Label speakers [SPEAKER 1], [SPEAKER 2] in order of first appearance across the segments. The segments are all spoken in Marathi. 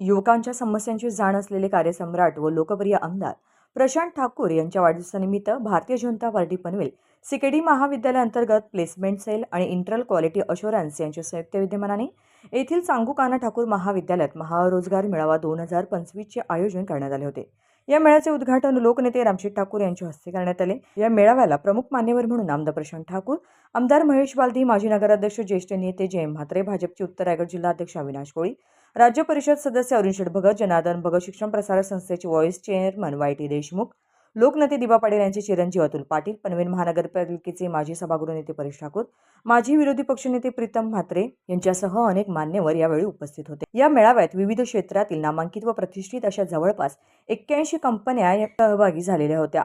[SPEAKER 1] युवकांच्या समस्यांची जाण असलेले कार्यसम्राट व लोकप्रिय आमदार प्रशांत ठाकूर यांच्या वाढदिवसानिमित्त भारतीय जनता पार्टी पनवेल सिकेडी महाविद्यालयाअंतर्गत प्लेसमेंट सेल आणि इंटरल क्वालिटी अशुरन्स यांच्या संयुक्त विद्यमानाने येथील चांगुकाना ठाकूर महाविद्यालयात महारोजगार मेळावा दोन हजार पंचवीसचे आयोजन करण्यात आले होते. या मेळ्याचे उद्घाटन लोकनेते रामशेठ ठाकूर यांच्या हस्ते करण्यात आले. या मेळाव्याला प्रमुख मान्यवर म्हणून आमदार प्रशांत ठाकूर आमदार महेश बालदी माजी नगराध्यक्ष ज्येष्ठ नेते जय म्हात्रे भाजपचे उत्तर रायगड जिल्हाध्यक्ष अविनाश कोळी राज्य परिषद सदस्य अरुण शेठ भगत जनार्दन भगत शिक्षण प्रसारक संस्थेचे vice chairman Y T Deshmukh लोकनेते दिबा पाटील यांचे चिरंजीव अतुल पाटील पनवेल महानगरपालिकेचे माजी सभागृह नेते परेश ठाकूर माजी विरोधी पक्षनेते प्रीतम म्हात्रे यांच्यासह अनेक मान्यवर यावेळी उपस्थित होते. या मेळाव्यात विविध क्षेत्रातील नामांकित व प्रतिष्ठित अशा जवळपास एक्क्याऐंशी कंपन्या या सहभागी झालेल्या होत्या.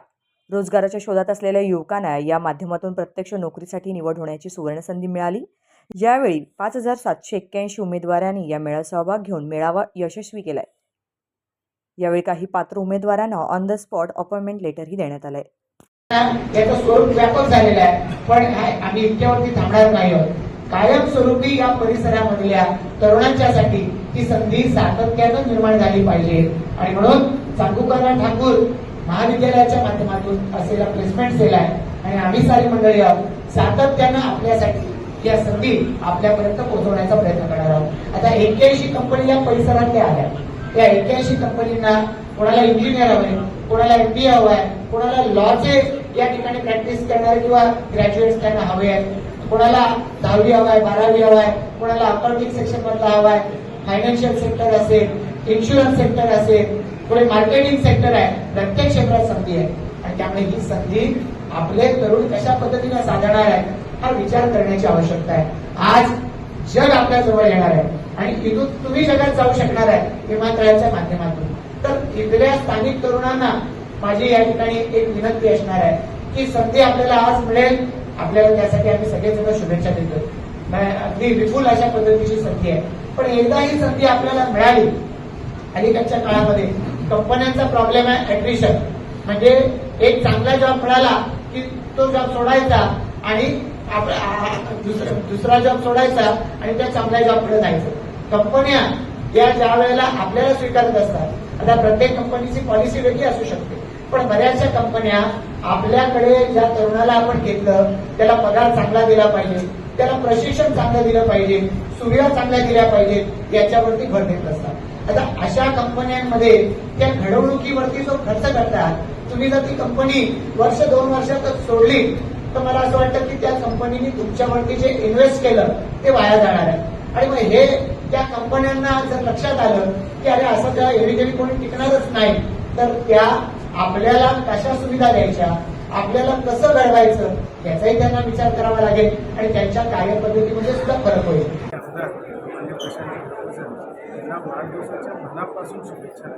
[SPEAKER 1] रोजगाराच्या शोधात असलेल्या युवकांना या माध्यमातून प्रत्यक्ष नोकरीसाठी निवड होण्याची सुवर्णसंधी मिळाली. यावेळी पाच हजार सातशे एक्क्याऐंशी उमेदवारांनी या मेळ्यात सहभाग घेऊन मेळावा यशस्वी केलाय. यावेळी काही पात्र उमेदवारांना ऑन द स्पॉट अपॉइंटमेंट लेटरही देण्यात आलंय.
[SPEAKER 2] याचं स्वरूप व्यापक झालेलं आहे. पण आम्ही इतक्यावरती थांबणार नाही आहोत. कायमस्वरूपी या परिसरामधल्या तरुणांच्यासाठी ही संधी सातत्यानं निर्माण झाली पाहिजे. आणि म्हणून चांगुकाना ठाकूर महाविद्यालयाच्या माध्यमातून असलेला प्लेसमेंट सेल आहे आणि आम्ही सारी मंडळी आहोत. सातत्यानं आपल्यासाठी या संधी आपल्यापर्यंत पोहोचवण्याचा प्रयत्न करणार आहोत. आता एक्क्याऐंशी कंपनी या परिसरातल्या आल्या. या एक्क्याऐंशी कंपनींना कोणाला इंजिनियर हवंय कोणाला एम बी हवाय कोणाला लॉचे या ठिकाणी प्रॅक्टिस करणारे किंवा ग्रॅज्युएट्स त्यांना हवे आहेत. कोणाला दहावी हवाय बारावी हवाय कोणाला अकाउंटिंग सेक्शन मधला हवाय फायनान्शियल सेक्टर असेल इन्शुरन्स सेक्टर असेल पुढे मार्केटिंग सेक्टर आहे प्रत्येक क्षेत्रात संधी आहे. आणि त्यामुळे ही संधी आपले तरुण कशा पद्धतीने साधणार आहे हा विचार करण्याची आवश्यकता आहे. आज जग आपल्या जवळ येणार आहे आणि इथून तुम्ही जगात जाऊ शकणार आहे विमानतळाच्या माध्यमातून. तर इथल्या स्थानिक तरुणांना माझी या ठिकाणी एक विनंती असणार आहे की संधी आपल्याला आज मिळेल. आपल्याला त्यासाठी आम्ही सगळेजण शुभेच्छा देतो अगदी विपुल अशा पद्धतीची संधी आहे. पण एकदा ही संधी आपल्याला मिळाली अलीकडच्या काळामध्ये कंपन्यांचा प्रॉब्लेम आहे ऍड्रिशन म्हणजे एक चांगला जॉब मिळाला की तो जॉब सोडायचा आणि दुसरा जॉब सोडायचा आणि त्या चांगल्या जॉबकडे जायचं. कंपन्या या ज्या वेळेला आपल्याला स्वीकारत असतात आता प्रत्येक कंपनीची पॉलिसी वेगळी असू शकते. पण बऱ्याचशा कंपन्या आपल्याकडे ज्या तरुणाला आपण घेतलं त्याला पगार चांगला दिला पाहिजे त्याला प्रशिक्षण चांगलं दिलं पाहिजे सुविधा चांगल्या दिल्या पाहिजेत याच्यावरती भर देत असतात. आता अशा कंपन्यांमध्ये त्या घडवणुकीवरती जो खर्च करतात तुम्ही जर ती कंपनी वर्ष दोन वर्षातच सोडली तर मला असं वाटतं की त्या कंपनीने तुमच्यावरती जे इन्व्हेस्ट केलं ते वाया जाणार आहे. आणि मग हे त्या कंपन्यांना जर लक्षात आलं की अरे असं त्या एरवी कोणी टिकणारच नाही तर त्या आपल्याला कशा सुविधा द्यायच्या आपल्याला कसं घडवायचं याचाही त्यांना विचार करावा लागेल आणि त्यांच्या कार्यपद्धतीमध्ये सुद्धा फरक होईल.
[SPEAKER 3] या वाढदिवसाच्या मनापासून शुभेच्छा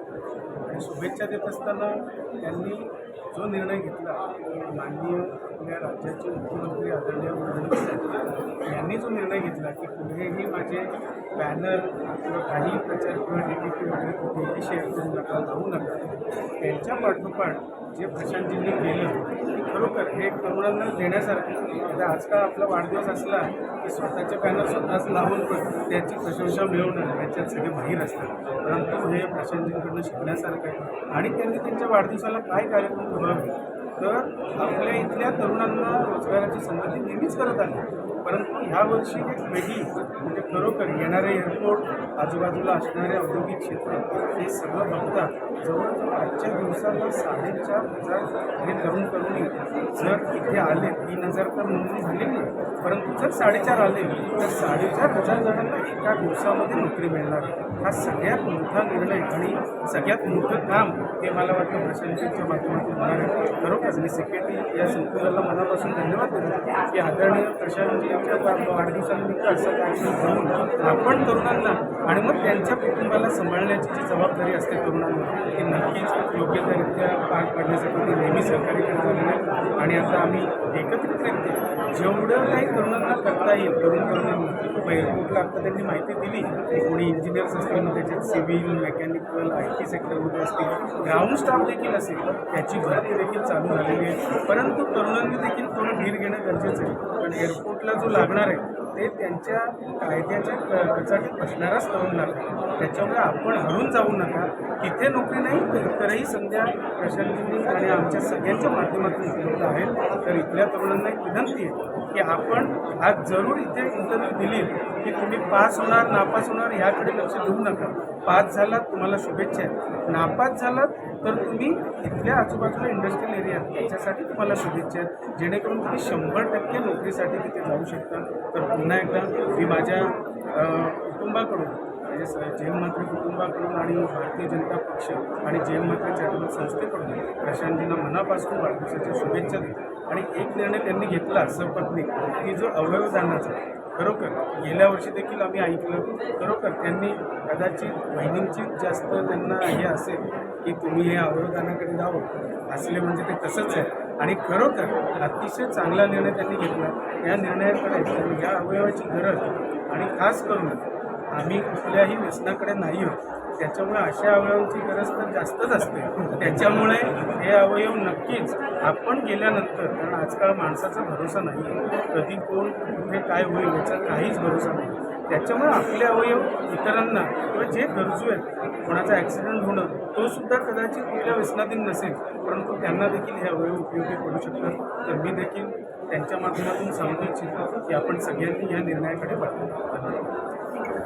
[SPEAKER 3] आणि शुभेच्छा देत असताना त्यांनी जो निर्णय घेतला माननीय आपल्या राज्याचे मुख्यमंत्री आदरणीय फडणवीस यांनी जो निर्णय घेतला की कुठेही माझे बॅनर किंवा काही प्रचार किंवा डिटिपी वगैरे कुठेही शेअर करू नका लावू नका. त्यांच्या पाठोपाठ जे प्रशांतजींनी केलं ते खरोखर हे तरुणांना देण्यासारखं आता आजकाल आपला वाढदिवस असला की स्वतःचे बॅनर स्वतःच लावून पण त्याची प्रशंसा मिळवणं याच्यात सगळे बाहेर असतात. परंतु हे प्रशांतजींकडनं शिकण्यासारखं आहे. आणि त्यांनी त्यांच्या वाढदिवसाला काय कार्यक्रम ठरवावे तर आपल्या इथल्या तरुणांना रोजगाराची संधी नेहमीच करत आली परंतु ह्या वर्षी एक वेगळी म्हणजे खरोखर येणारे एअरपोर्ट आजूबाजूला असणारे औद्योगिक क्षेत्र हे सगळं बघता जवळजवळ आजच्या दिवसाला साडेचार हजार हे तरुण तरुणी जर इथे आले तीन हजार तर नोंदणी झालेली नाही. परंतु जर साडेचार आले तर साडेचार हजार जणांना एका दिवसामध्ये नोकरी मिळणार. हा सगळ्यात मोठा निर्णय आणि सगळ्यात मोठं काम हे मला वाटतं प्रशासनाच्या माध्यमातून होणार आहे. खरोखर मी सेक्रेटरी या संकुलाला मनापासून धन्यवाद देतो की आदरणीय प्रशांतजी यांच्या वाढदिवसानिमित्त असं कार्यक्रम करून आपण तरुणांना आणि मग त्यांच्या कुटुंबाला सांभाळण्याची जी जबाबदारी असते तरुणांना ती नक्कीच योग्यतारित्या पार पाडण्यासाठी ते नेहमी सहकार्य करत आलेले आणि आता आम्ही एकत्रितरित्या जेवढं काही तरुणांना करता येईल तरुण तरुणांना एअरपोर्टला आता त्यांनी माहिती दिली की कोणी इंजिनियर्स असतील मग त्याच्यात सिव्हिल मेकॅनिकल आय टी सेक्टरमध्ये असतील ग्राउंड स्टाफ देखील असेल त्याची भरती देखील चालू झालेली आहे. परंतु तरुणांनी देखील थोडं धीर घेणं गरजेचं आहे. कारण एअरपोर्टला जो लागणार आहे ते त्यांच्या कायद्याच्या कचाटीत बसणारच तरुण नका त्याच्यामुळे आपण हरून जाऊ नका. तिथे नोकरी नाही तरही संध्या प्रशासनाने आणि आमच्या सगळ्यांच्या माध्यमातून उपलब्ध आहेत. तर इथल्या तरुणांना एक विनंती आहे की आपण आज जरूर इथे इंटरव्ह्यू दिली की तुम्ही पास होणार नापास होणार ह्याकडे लक्ष देऊ नका. पास झालात तुम्हाला शुभेच्छा आहेत. नापास झालात तर तुम्ही इथल्या आजूबाजूला इंडस्ट्रियल एरिया आहेत त्याच्यासाठी तुम्हाला शुभेच्छा आहेत. जेणेकरून तुम्ही शंभर टक्के नोकरीसाठी तिथे जाऊ शकता. तर पुन्हा एकदा मी माझ्या कुटुंबाकडून म्हणजे स- जैन मंत्री कुटुंबाकडून आणि भारतीय जनता पक्ष आणि जैन मंत्री चॅरिटेबल संस्थेकडून प्रशांतजींना मनापासून वाढदिवसाच्या शुभेच्छा देतो. आणि एक निर्णय त्यांनी घेतला सपत्नीक की जो अवयवदानाचा खरोखर गेल्या वर्षी देखील आम्ही ऐकलं खरोखर त्यांनी कदाचित बहिणींची जास्त त्यांना हे असेल की तुम्ही हे अवरोधानाकडे जावं असले म्हणजे ते तसंच आहे. आणि खरोखर अतिशय चांगला निर्णय त्यांनी घेतला. या निर्णयाकडे या अवयवाची गरज आणि खास करून आम्ही कुठल्याही व्यसनाकडे नाही आहोत. त्याच्यामुळे अशा अवयवांची गरज तर जास्तच असते. त्याच्यामुळे हे अवयव नक्कीच आपण गेल्यानंतर कारण आजकाल माणसाचा भरोसा नाही आहे कधी कोण कुठे काय होईल याचा काहीच भरोसा नाही. त्याच्यामुळे आपले अवयव इतरांना किंवा जे गरजू आहेत कोणाचा ॲक्सिडेंट होणं तो सुद्धा कदाचित कुठल्या व्यसनाधीन नसेल परंतु त्यांना देखील हे अवयव उपयोगी पडू शकतात. तर मी देखील त्यांच्या माध्यमातून सांगू इच्छितो की आपण सगळ्यांनी या निर्णयाकडे पाठवू